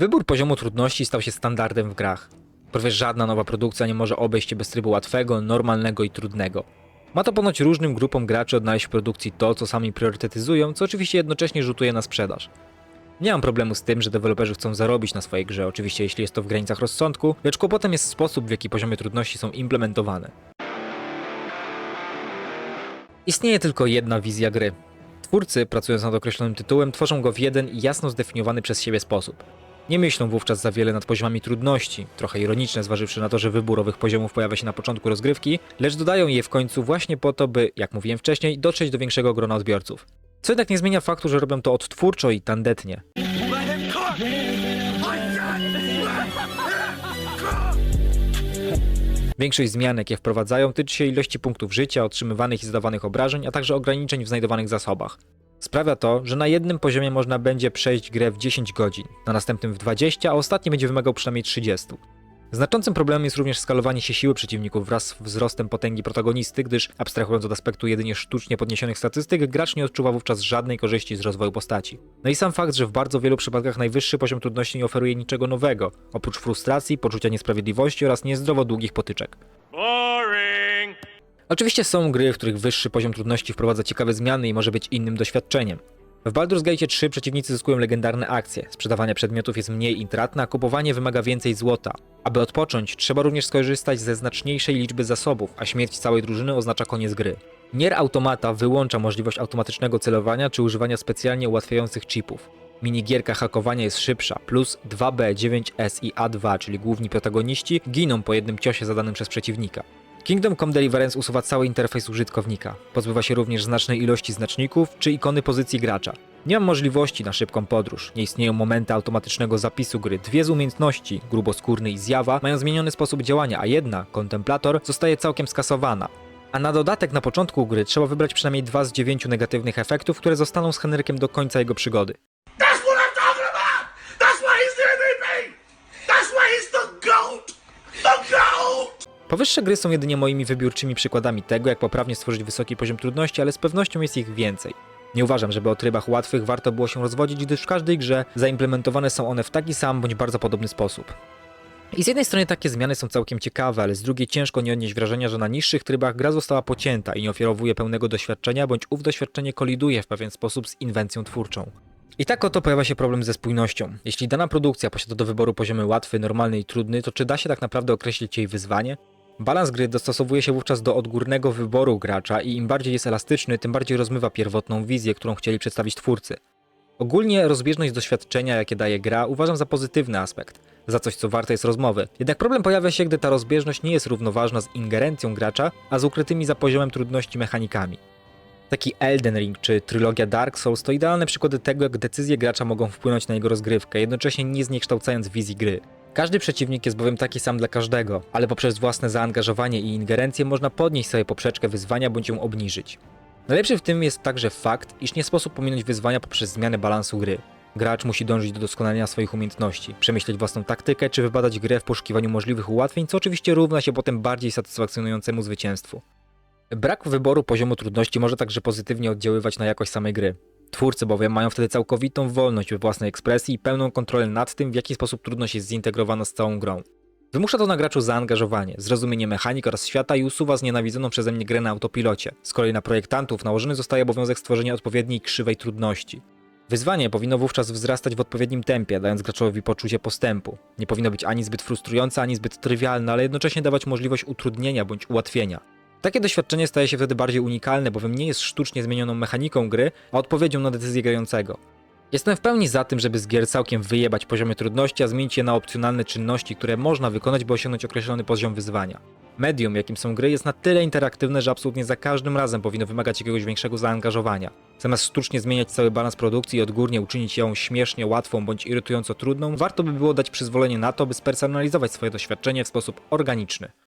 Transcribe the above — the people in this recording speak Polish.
Wybór poziomu trudności stał się standardem w grach. Prawie żadna nowa produkcja nie może obejść się bez trybu łatwego, normalnego i trudnego. Ma to ponoć różnym grupom graczy odnaleźć w produkcji to, co sami priorytetyzują, co oczywiście jednocześnie rzutuje na sprzedaż. Nie mam problemu z tym, że deweloperzy chcą zarobić na swojej grze, oczywiście jeśli jest to w granicach rozsądku, lecz kłopotem jest sposób, w jaki poziomy trudności są implementowane. Istnieje tylko jedna wizja gry. Twórcy, pracując nad określonym tytułem, tworzą go w jeden i jasno zdefiniowany przez siebie sposób. Nie myślą wówczas za wiele nad poziomami trudności, trochę ironiczne zważywszy na to, że wybór owych poziomów pojawia się na początku rozgrywki, lecz dodają je w końcu właśnie po to, by, jak mówiłem wcześniej, dotrzeć do większego grona odbiorców. Co jednak nie zmienia faktu, że robią to odtwórczo i tandetnie. Większość zmian, jakie wprowadzają, tyczy się ilości punktów życia, otrzymywanych i zadawanych obrażeń, a także ograniczeń w znajdowanych zasobach. Sprawia to, że na jednym poziomie można będzie przejść grę w 10 godzin, na następnym w 20, a ostatni będzie wymagał przynajmniej 30. Znaczącym problemem jest również skalowanie się siły przeciwników wraz z wzrostem potęgi protagonisty, gdyż abstrahując od aspektu jedynie sztucznie podniesionych statystyk, gracz nie odczuwa wówczas żadnej korzyści z rozwoju postaci. No i sam fakt, że w bardzo wielu przypadkach najwyższy poziom trudności nie oferuje niczego nowego, oprócz frustracji, poczucia niesprawiedliwości oraz niezdrowo długich potyczek. Oczywiście są gry, w których wyższy poziom trudności wprowadza ciekawe zmiany i może być innym doświadczeniem. W Baldur's Gate 3 przeciwnicy zyskują legendarne akcje, sprzedawanie przedmiotów jest mniej intratne, a kupowanie wymaga więcej złota. Aby odpocząć, trzeba również skorzystać ze znaczniejszej liczby zasobów, a śmierć całej drużyny oznacza koniec gry. Nier Automata wyłącza możliwość automatycznego celowania czy używania specjalnie ułatwiających chipów. Minigierka hakowania jest szybsza, plus 2B, 9S i A2, czyli główni protagoniści, giną po jednym ciosie zadanym przez przeciwnika. Kingdom Come Deliverance usuwa cały interfejs użytkownika. Pozbywa się również znacznej ilości znaczników czy ikony pozycji gracza. Nie mam możliwości na szybką podróż, nie istnieją momenty automatycznego zapisu gry. Dwie z umiejętności, gruboskórny i zjawa, mają zmieniony sposób działania, a jedna, kontemplator, zostaje całkiem skasowana. A na dodatek na początku gry trzeba wybrać przynajmniej dwa z dziewięciu negatywnych efektów, które zostaną z Henrykiem do końca jego przygody. Powyższe gry są jedynie moimi wybiórczymi przykładami tego, jak poprawnie stworzyć wysoki poziom trudności, ale z pewnością jest ich więcej. Nie uważam, żeby o trybach łatwych warto było się rozwodzić, gdyż w każdej grze zaimplementowane są one w taki sam bądź bardzo podobny sposób. I z jednej strony takie zmiany są całkiem ciekawe, ale z drugiej ciężko nie odnieść wrażenia, że na niższych trybach gra została pocięta i nie ofiarowuje pełnego doświadczenia, bądź ów doświadczenie koliduje w pewien sposób z inwencją twórczą. I tak oto pojawia się problem ze spójnością. Jeśli dana produkcja posiada do wyboru poziomy łatwy, normalny i trudny, to czy da się tak naprawdę określić jej wyzwanie? Balans gry dostosowuje się wówczas do odgórnego wyboru gracza i im bardziej jest elastyczny, tym bardziej rozmywa pierwotną wizję, którą chcieli przedstawić twórcy. Ogólnie rozbieżność doświadczenia, jakie daje gra, uważam za pozytywny aspekt, za coś, co warte jest rozmowy. Jednak problem pojawia się, gdy ta rozbieżność nie jest równoważna z ingerencją gracza, a z ukrytymi za poziomem trudności mechanikami. Taki Elden Ring czy trylogia Dark Souls to idealne przykłady tego, jak decyzje gracza mogą wpłynąć na jego rozgrywkę, jednocześnie nie zniekształcając wizji gry. Każdy przeciwnik jest bowiem taki sam dla każdego, ale poprzez własne zaangażowanie i ingerencję można podnieść sobie poprzeczkę wyzwania bądź ją obniżyć. Najlepszy w tym jest także fakt, iż nie sposób pominąć wyzwania poprzez zmianę balansu gry. Gracz musi dążyć do doskonalenia swoich umiejętności, przemyśleć własną taktykę czy wybadać grę w poszukiwaniu możliwych ułatwień, co oczywiście równa się potem bardziej satysfakcjonującemu zwycięstwu. Brak wyboru poziomu trudności może także pozytywnie oddziaływać na jakość samej gry. Twórcy bowiem mają wtedy całkowitą wolność we własnej ekspresji i pełną kontrolę nad tym, w jaki sposób trudność jest zintegrowana z całą grą. Wymusza to na graczu zaangażowanie, zrozumienie mechanik oraz świata i usuwa znienawidzoną przeze mnie grę na autopilocie. Z kolei na projektantów nałożony zostaje obowiązek stworzenia odpowiedniej krzywej trudności. Wyzwanie powinno wówczas wzrastać w odpowiednim tempie, dając graczowi poczucie postępu. Nie powinno być ani zbyt frustrujące, ani zbyt trywialne, ale jednocześnie dawać możliwość utrudnienia bądź ułatwienia. Takie doświadczenie staje się wtedy bardziej unikalne, bowiem nie jest sztucznie zmienioną mechaniką gry, a odpowiedzią na decyzję grającego. Jestem w pełni za tym, żeby z gier całkiem wyjebać poziomy trudności, a zmienić je na opcjonalne czynności, które można wykonać, by osiągnąć określony poziom wyzwania. Medium, jakim są gry, jest na tyle interaktywne, że absolutnie za każdym razem powinno wymagać jakiegoś większego zaangażowania. Zamiast sztucznie zmieniać cały balans produkcji i odgórnie uczynić ją śmiesznie łatwą bądź irytująco trudną, warto by było dać przyzwolenie na to, by spersonalizować swoje doświadczenie w sposób organiczny.